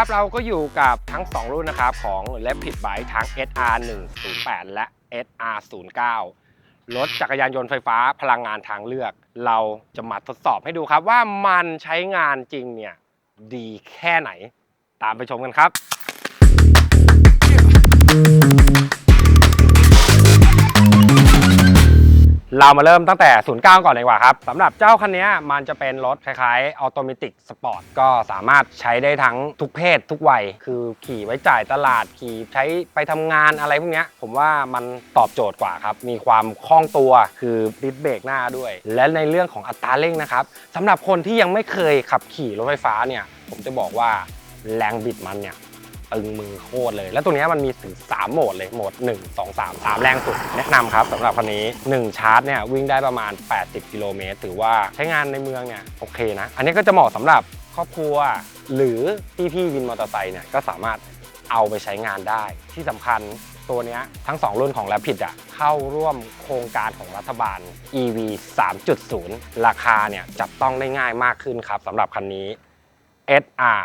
ครับเราก็อยู่กับทั้ง 2 รุ่นนะครับของ Rapid Bike ทั้ง SR 108และ SR 09รถจักรยานยนต์ไฟฟ้าพลังงานทางเลือก เราจะมาทดสอบให้ดูครับว่ามันใช้งานจริงเนี่ยดีแค่ไหน ตามไปชมกันครับ เรามาเริ่มตั้งแต่ 09 ก่อนเลยดีกว่าครับสำหรับเจ้าคันนี้มันจะเป็นรถคล้ายๆออโตเมติกสปอร์ตก็สามารถใช้ได้ทั้งทุกเพศทุกวัย คือขี่ไว้จ่ายตลาดขี่ใช้ไปทำงานอะไรพวกนี้ผมว่ามันตอบโจทย์กว่าครับ มีความคล่องตัวคือดิสเบรกหน้าด้วย และในเรื่องของอัตราเร่งนะครับสำหรับคนที่ยังไม่เคยขับขี่รถไฟฟ้าเนี่ยผมจะบอกว่าแรงบิดมันเนี่ย ตึงมือโคตรเลย แล้วตรงเนี้มันมีถึง 3 โหมดเลย โหมด 1 2 3 3 แรงสุด แนะนำครับสำหรับคันนี้ 1 ชาร์จเนี่ยวิ่งได้ประมาณ 80 กิโลเมตร ถือว่าใช้งานในเมืองเนี่ยโอเคนะ อันนี้ก็จะเหมาะสำหรับครอบครัว หรือพี่พี่ๆวินมอเตอร์ไซค์เนี่ยก็สามารถเอาไปใช้งานได้ ที่สำคัญตัวนี้ทั้ง 2 รุ่นของ Rapid อะเข้าร่วมโครงการของรัฐบาล EV 3.0 ราคาเนี่ยจับต้องได้ง่ายมากขึ้นครับสำหรับคันนี้ SR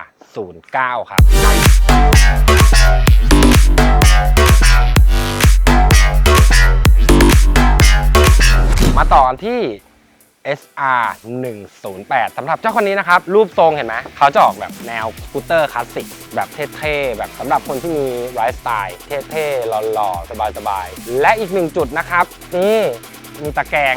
09 ครับมาต่อกันที่ SR 108สำหรับเจ้าคนนี้นะครับ รูปทรงเห็นไหมเขาจะออกแบบแนวสกูตเตอร์คลาสสิกแบบเท่ๆ แบบสำหรับคนที่มีไลฟ์สไตล์เท่ๆหล่อๆ สบายๆ และอีกหนึ่งจุดนะครับ นี่ มีตะแกรง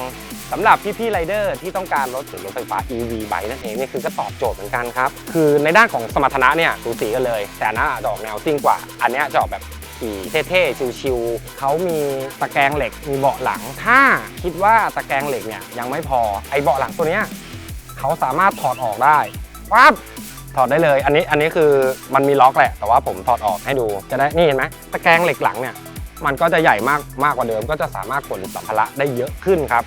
สำหรับพี่ๆไรเดอร์ที่ต้องการรถหรือรถไฟฟ้า EV ไบนั่นเองนี่คือก็ตอบโจทย์เหมือนกันครับ คือในด้านของสมรรถนะเนี่ยสูสีกันเลย แต่อันนั้นจะออกแนวซิ่งกว่า อันเนี้ยจะออกแบบขี่เท่ๆ ชิวๆเขามีตะแกรงเหล็กมีเบาะหลัง ถ้าคิดว่าตะแกรงเหล็กเนี่ยยังไม่พอไอ้เบาะหลังตัวเนี้ยเขาสามารถถอดออกได้ปั๊บถอดได้เลย อันนี้อันนี้คือมันมีล็อกแหละ แต่ว่าผมถอดออกให้ดูจะได้นี่เห็นไหมตะแกรงเหล็กหลังเนี่ยมันก็จะใหญ่มากมากกว่าเดิม ก็จะสามารถขนสัมภาระได้เยอะขึ้นครับ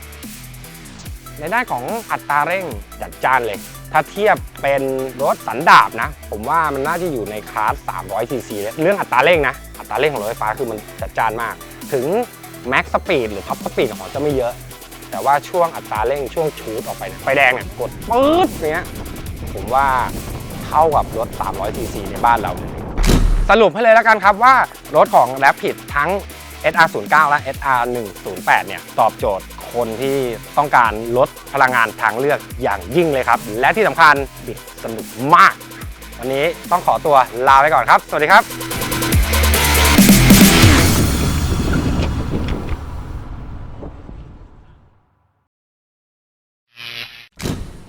ในด้านของอัตราเร่งจัดจ้านเลยถ้าเทียบเป็นรถสันดาบนะ ผมว่ามันน่าจะอยู่ในคลาส 300 ซีซีเรื่องอัตราเร่งนะ อัตราเร่งของรถไฟฟ้าคือมันจัดจ้านมาก ถึงแม็กสปีดหรือท็อปสปีดของจะไม่เยอะ แต่ว่าช่วงอัตราเร่งช่วงชูดออกไปนี่ยไฟแดงเนี่ยกดปื๊ดเนี้ย ผมว่าเท่ากับรถ 300 ซีซีในบ้านเรา สรุปให้เลยแล้วกันครับว่ารถของ Rapid ทั้ง SR09 และ SR108 เนี่ย ตอบโจทย์ คนที่ต้องการลดพลังงานทางเลือกอย่างยิ่งเลยครับ และที่สำคัญบิดสนุกมาก วันนี้ต้องขอตัวลาไปก่อนครับ สวัสดีครับ